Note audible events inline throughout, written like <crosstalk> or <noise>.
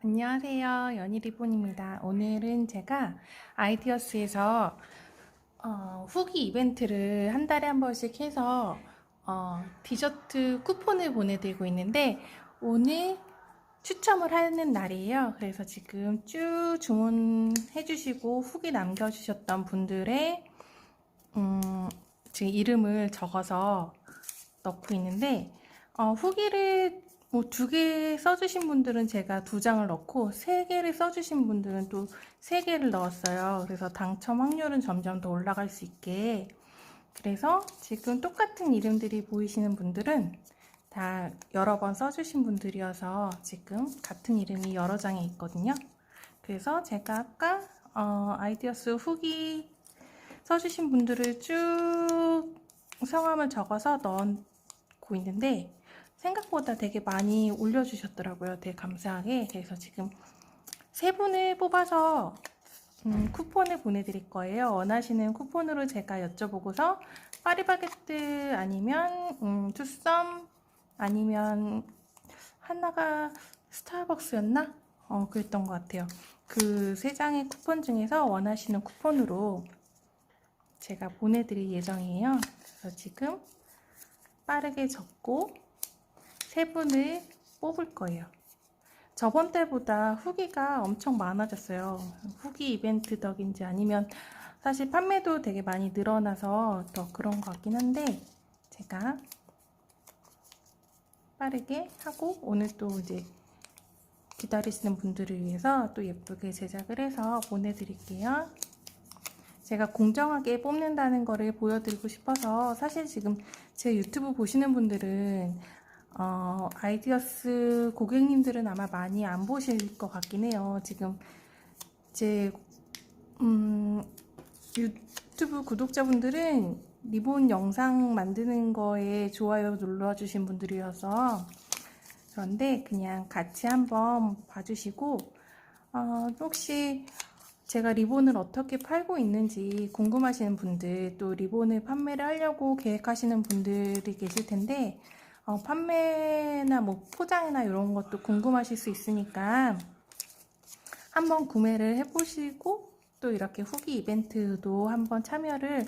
안녕하세요. 연희리본입니다. 오늘은 제가 아이디어스에서 어, 후기 이벤트를 한 달에 한 번씩 해서 어, 디저트 쿠폰을 보내드리고 있는데 오늘 추첨을 하는 날이에요. 그래서 지금 쭉 주문해주시고 후기 남겨주셨던 분들의 음, 지금 이름을 적어서 넣고 있는데 어, 후기를 뭐 두 개 써주신 분들은 제가 두 장을 넣고 세 개를 써주신 분들은 또 세 개를 넣었어요. 그래서 당첨 확률은 점점 더 올라갈 수 있게. 그래서 지금 똑같은 이름들이 보이시는 분들은 다 여러 번 써주신 분들이어서 지금 같은 이름이 여러 장에 있거든요. 그래서 제가 아까 어, 아이디어스 후기 써주신 분들을 쭉 성함을 적어서 넣고 있는데 생각보다 되게 많이 올려주셨더라고요. 되게 감사하게. 그래서 지금 세 분을 뽑아서 음, 쿠폰을 보내드릴 거예요. 원하시는 쿠폰으로 제가 여쭤보고서 파리바게뜨 아니면 음, 투썸 아니면 하나가 스타벅스였나? 어, 그랬던 것 같아요. 그 세 장의 쿠폰 중에서 원하시는 쿠폰으로 제가 보내드릴 예정이에요. 그래서 지금 빠르게 적고 세 분을 뽑을 거예요. 저번 달보다 후기가 엄청 많아졌어요. 후기 이벤트 덕인지 아니면 사실 판매도 되게 많이 늘어나서 더 그런 것 같긴 한데 제가 빠르게 하고 오늘 또 이제 기다리시는 분들을 위해서 또 예쁘게 제작을 해서 보내드릴게요. 제가 공정하게 뽑는다는 거를 보여드리고 싶어서 사실 지금 제 유튜브 보시는 분들은 어, 아이디어스 고객님들은 아마 많이 안 보실 것 같긴 해요. 지금 제 음, 유튜브 구독자분들은 리본 영상 만드는 거에 좋아요 눌러주신 분들이어서 그런데 그냥 같이 한번 봐주시고 어, 혹시 제가 리본을 어떻게 팔고 있는지 궁금하시는 분들 또 리본을 판매를 하려고 계획하시는 분들이 계실 텐데 어, 판매나 뭐 포장이나 이런 것도 궁금하실 수 있으니까 한번 구매를 해보시고 또 이렇게 후기 이벤트도 한번 참여를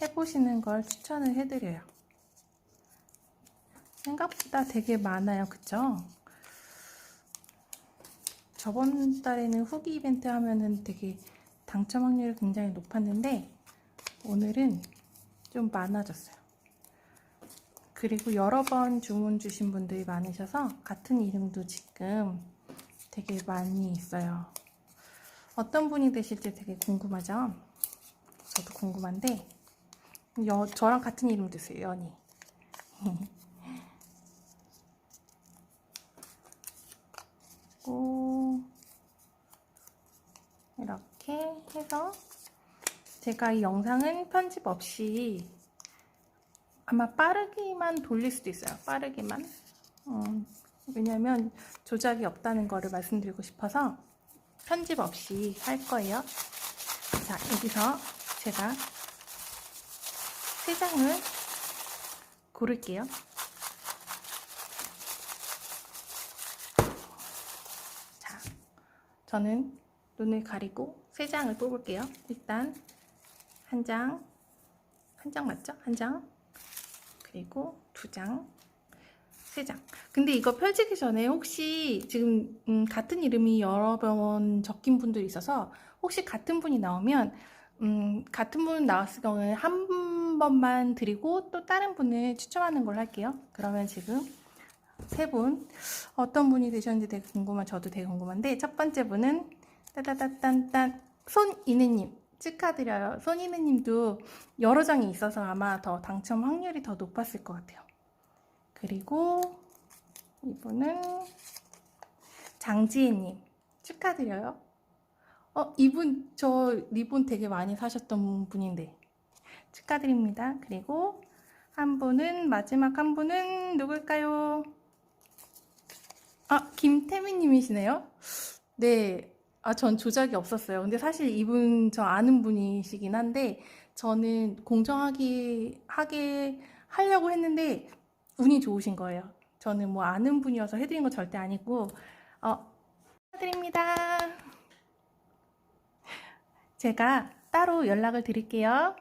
해보시는 걸 추천을 해드려요. 생각보다 되게 많아요. 그쵸? 저번 달에는 후기 이벤트 하면은 되게 당첨 확률이 굉장히 높았는데 오늘은 좀 많아졌어요. 그리고 여러 번 주문 주신 분들이 많으셔서 같은 이름도 지금 되게 많이 있어요. 어떤 분이 되실지 되게 궁금하죠? 저도 궁금한데 여, 저랑 같은 이름 드세요, 연이. <laughs> 오, 이렇게 해서 제가 이 영상은 편집 없이 아마 빠르게만 돌릴 수도 있어요. 빠르게만. 음, 왜냐면 조작이 없다는 거를 말씀드리고 싶어서 편집 없이 할 거예요. 자, 여기서 제가 세 장을 고를게요. 자, 저는 눈을 가리고 세 장을 뽑을게요. 일단 한 장, 한 장 맞죠? 한 장, 그리고 두 장, 세 장. 근데 이거 펼치기 전에 혹시 지금 음, 같은 이름이 여러 번 적힌 분들이 있어서 혹시 같은 분이 나오면 음, 같은 분 나왔을 경우에 한 번만 드리고 또 다른 분을 추첨하는 걸로 할게요. 그러면 지금 세 분 어떤 분이 되셨는지 되게 궁금한 저도 되게 궁금한데 첫 번째 분은 따다다딴딴 손이느님 축하드려요. 손이느님도 여러 장이 있어서 아마 더 당첨 확률이 더 높았을 것 같아요. 그리고 이분은 장지혜님 축하드려요. 어, 이분 저 리본 되게 많이 사셨던 분인데 축하드립니다. 그리고 한 분은 마지막 한 분은 누굴까요? 아, 김태민님이시네요. 네, 아, 전 조작이 없었어요. 근데 사실 이분 저 아는 분이시긴 한데 저는 공정하게 하게 하려고 했는데 운이 좋으신 거예요. 저는 뭐 아는 분이어서 해드린 거 절대 아니고 어, 드립니다. 제가 따로 연락을 드릴게요.